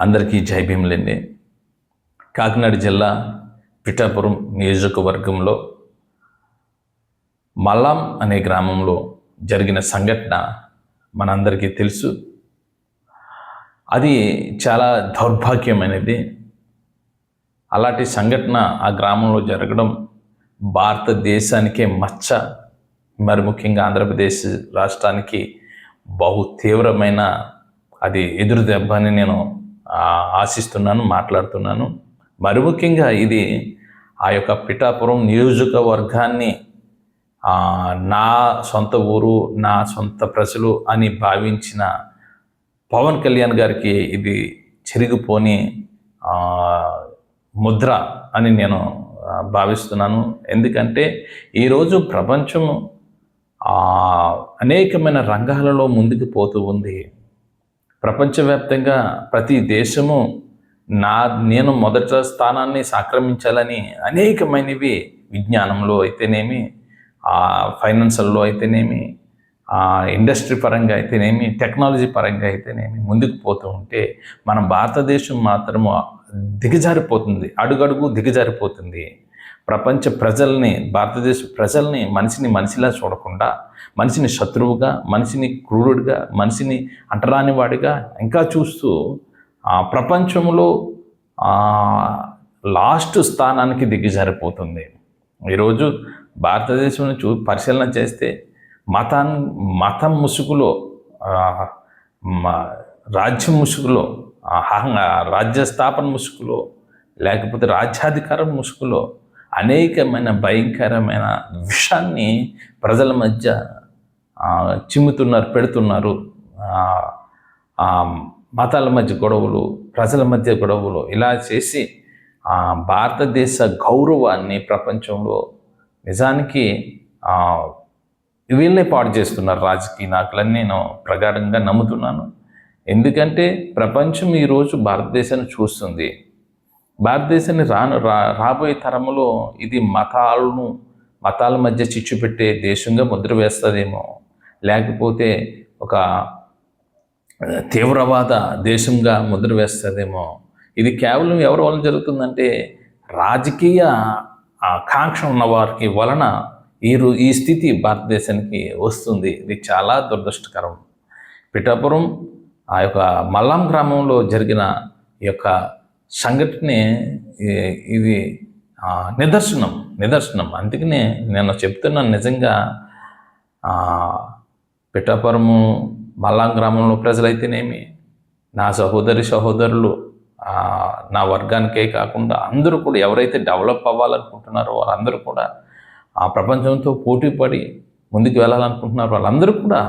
అందరికీ జై భీములండి. కాకినాడ జిల్లా పిఠాపురం నియోజకవర్గంలో మల్లాం అనే గ్రామంలో జరిగిన సంఘటన మనందరికీ తెలుసు. అది చాలా దౌర్భాగ్యమైనది. అలాంటి సంఘటన ఆ గ్రామంలో జరగడం భారతదేశానికే మచ్చ. మరి ముఖ్యంగా ఆంధ్రప్రదేశ్ రాష్ట్రానికి బహు తీవ్రమైన అది ఎదురు దెబ్బ అని నేను ఆశిస్తున్నాను మాట్లాడుతున్నాను. మరి ముఖ్యంగా ఇది ఆ యొక్క పిఠాపురం నియోజకవర్గాన్ని నా సొంత ఊరు నా సొంత ప్రజలు అని భావించిన పవన్ కళ్యాణ్ గారికి ఇది చెరిగిపోని ముద్ర అని నేను భావిస్తున్నాను. ఎందుకంటే ఈరోజు ప్రపంచం అనేకమైన రంగాలలో ముందుకు పోతూ ఉంది. ప్రపంచవ్యాప్తంగా ప్రతి దేశము నా నేను మొదట స్థానాన్ని సాక్రమించాలని అనేకమైనవి విజ్ఞానంలో అయితేనేమి ఆ ఫైనాన్షియల్లో అయితేనేమి ఇండస్ట్రీ పరంగా అయితేనేమి టెక్నాలజీ పరంగా అయితేనేమి ముందుకు పోతూ ఉంటే మన భారతదేశం మాత్రము దిగజారిపోతుంది అడుగడుగు దిగజారిపోతుంది. ప్రపంచ ప్రజల్ని భారతదేశ ప్రజల్ని మనిషిని మనిషిలా చూడకుండా మనిషిని శత్రువుగా మనిషిని క్రూరుడిగా మనిషిని అంటరాని వాడిగా ఇంకా చూస్తూ ఆ ప్రపంచంలో లాస్ట్ స్థానానికి దిగజారిపోతుంది. ఈరోజు భారతదేశం చూ పరిశీలన చేస్తే మతాన్ మతం ముసుగులో రాజ్యం ముసుగులో రాజ్య స్థాపన ముసుగులో లేకపోతే రాజ్యాధికారం ముసుగులో అనేకమైన భయంకరమైన విషాన్ని ప్రజల మధ్య చిమ్ముతున్నారు పెడుతున్నారు. మతాల మధ్య గొడవలు ప్రజల మధ్య గొడవలు ఇలా చేసి భారతదేశ గౌరవాన్ని ప్రపంచంలో నిజానికి వీళ్ళనే పాడు చేస్తున్నారు రాజకీయ నాయకులని నేను ప్రగాఢంగా నమ్ముతున్నాను. ఎందుకంటే ప్రపంచం ఈరోజు భారతదేశాన్ని చూస్తుంది. భారతదేశాన్ని రాను రా రాబోయే తరంలో ఇది మతాలను మతాల మధ్య చిచ్చు పెట్టే దేశంగా ముద్ర వేస్తుందేమో. లేకపోతే ఒక తీవ్రవాద దేశంగా ముద్ర వేస్తుందేమో. ఇది కేవలం ఎవరి వలన జరుగుతుందంటే రాజకీయ ఆకాంక్ష ఉన్న వారికి వలన ఈ ఈ స్థితి భారతదేశానికి వస్తుంది. ఇది చాలా దురదృష్టకరం. పిఠాపురం ఆ యొక్క మల్లాం గ్రామంలో జరిగిన ఈ యొక్క సంఘటనే ఈ- ఇది నిదర్శనం నిదర్శనం. అందుకనే నేను చెప్తున్నాను నిజంగా పిఠాపురము బల్లాం గ్రామంలో ప్రజలైతేనేమి నా సహోదరి సహోదరులు నా వర్గానికే కాకుండా అందరూ కూడా ఎవరైతే డెవలప్ అవ్వాలనుకుంటున్నారో వాళ్ళందరూ కూడా ఆ ప్రపంచంతో పోటీ పడి ముందుకు వెళ్ళాలనుకుంటున్నారు వాళ్ళందరూ కూడా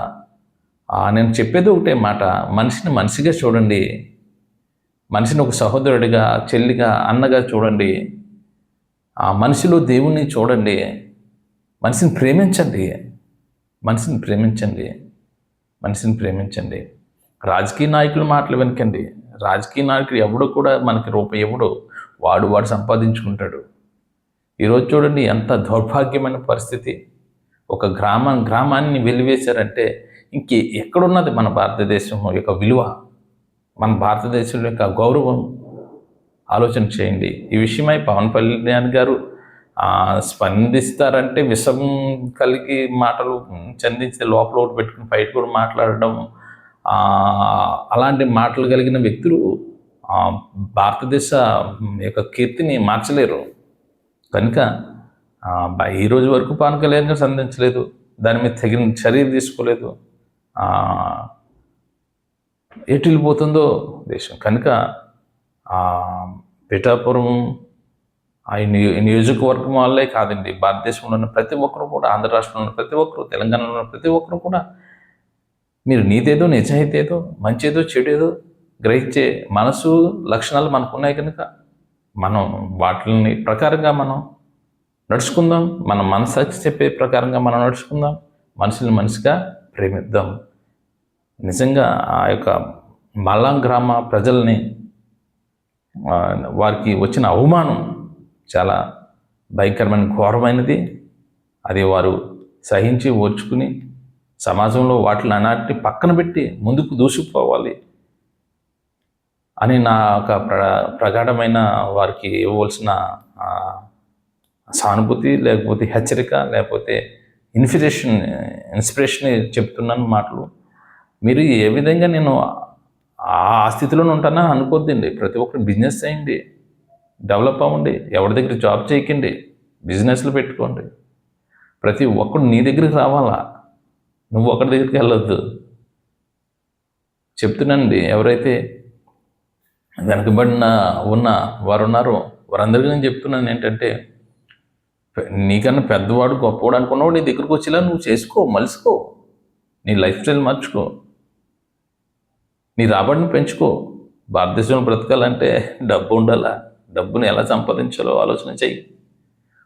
నేను చెప్పేది ఒకటే మాట మనిషిని మనిషిగా చూడండి మనిషిని ఒక సహోదరుడిగా చెల్లిగా అన్నగా చూడండి. ఆ మనిషిలో దేవుణ్ణి చూడండి. మనిషిని ప్రేమించండి. మనిషిని ప్రేమించండి. మనిషిని ప్రేమించండి. రాజకీయ నాయకుల మాటలు వెనకండి. రాజకీయ నాయకుడు ఎవడు కూడా మనకి రూపాయి ఎవడు వాడు వాడు సంపాదించుకుంటాడు. ఈరోజు చూడండి ఎంత దౌర్భాగ్యమైన పరిస్థితి. ఒక గ్రామం గ్రామాన్ని వెలివేశారంటే ఇంకే ఎక్కడున్నది మన భారతదేశం యొక్క విలువ? మన భారతదేశం యొక్క గౌరవం ఆలోచన చేయండి. ఈ విషయమై పవన్ కళ్యాణ్ గారు స్పందిస్తారంటే విషం కలిగి మాటలు చందించి లోపల ఒకటి పెట్టుకుని బయట కూడా మాట్లాడడం అలాంటి మాటలు కలిగిన వ్యక్తులు భారతదేశ యొక్క కీర్తిని మార్చలేరు. కనుక ఈ రోజు వరకు పవన్ కళ్యాణ్ గారు సంధించలేదు. దాని మీద తగిన చర్య తీసుకోలేదు. ఎటు వెళ్ళిపోతుందో దేశం. కనుక పిఠాపురం ఆ నియో- నియోజకవర్గం వాళ్ళే కాదండి. భారతదేశంలో ఉన్న ప్రతి ఒక్కరు కూడా ఆంధ్ర రాష్ట్రంలో ఉన్న ప్రతి ఒక్కరు తెలంగాణలో ఉన్న ప్రతి ఒక్కరు కూడా మీరు నీతేదో నిజాయితీ ఏదో మంచేదో చెడేదో గ్రహించే మనసు లక్షణాలు మనకు ఉన్నాయి కనుక మనం వాటిని ప్రకారంగా మనం నడుచుకుందాం. మన మనసాక్షి చెప్పే ప్రకారంగా మనం నడుచుకుందాం. మనుషుల్ని మనిషిగా ప్రేమిద్దాం. నిజంగా ఆ యొక్క మల్లాం గ్రామ ప్రజల్ని వారికి వచ్చిన అవమానం చాలా భయంకరమైన ఘోరమైనది. అది వారు సహించి ఓర్చుకుని సమాజంలో వాటిని అనాటి పక్కన పెట్టి ముందుకు దూసుకుపోవాలి అని నా ఒక ప్ర ప్రగాఢమైన వారికి ఇవ్వవలసిన సానుభూతి లేకపోతే హెచ్చరిక లేకపోతే ఇన్ఫిరేషన్ ఇన్స్పిరేషన్ చెప్తున్నాను మాటలు. మీరు ఏ విధంగా నేను ఆ స్థితిలోనే ఉంటానా అనుకోద్దండి. ప్రతి ఒక్కరు బిజినెస్ చేయండి. డెవలప్ అవ్వండి. ఎవరి దగ్గర జాబ్ చేయకండి. బిజినెస్లు పెట్టుకోండి. ప్రతి ఒక్కడు నీ దగ్గరికి రావాలా? నువ్వు ఒకరి దగ్గరికి వెళ్ళొద్దు. చెప్తున్నానండి. ఎవరైతే వెనకబడిన ఉన్న వారు ఉన్నారో వారందరికీ నేను చెప్తున్నాను ఏంటంటే నీకన్నా పెద్దవాడు గొప్పవాడు అనుకున్నవాడు నీ దగ్గరికి వచ్చేలా నువ్వు చేసుకో మలుసుకో. నీ లైఫ్ స్టైల్ మార్చుకో. నీ రాబడిని పెంచుకో. భారతదేశంలో బ్రతకాలంటే డబ్బు ఉండాలా? డబ్బుని ఎలా సంపాదించాలో ఆలోచన చెయ్యి.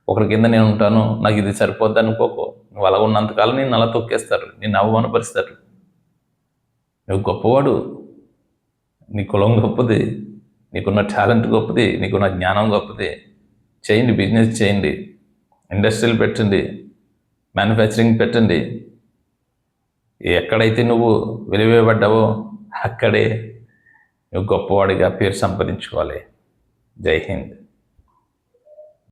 ఒకరి కింద నేను ఉంటాను నాకు ఇది సరిపోద్ది అనుకోకో. నువ్వు అలా ఉన్నంతకాలం నేను అలా తొక్కేస్తారు నేను అవమానపరుస్తారు. నువ్వు గొప్పవాడు నీ కులం గొప్పది నీకున్న టాలెంట్ గొప్పది నీకున్న జ్ఞానం గొప్పది. చేయండి బిజినెస్ చేయండి ఇండస్ట్రీలు పెట్టండి మ్యానుఫ్యాక్చరింగ్ పెట్టండి. ఎక్కడైతే నువ్వు వెలివేయబడ్డావో అక్కడే నువ్వు గొప్పవాడిగా పేరు సంపాదించుకోవాలి. జై హింద్.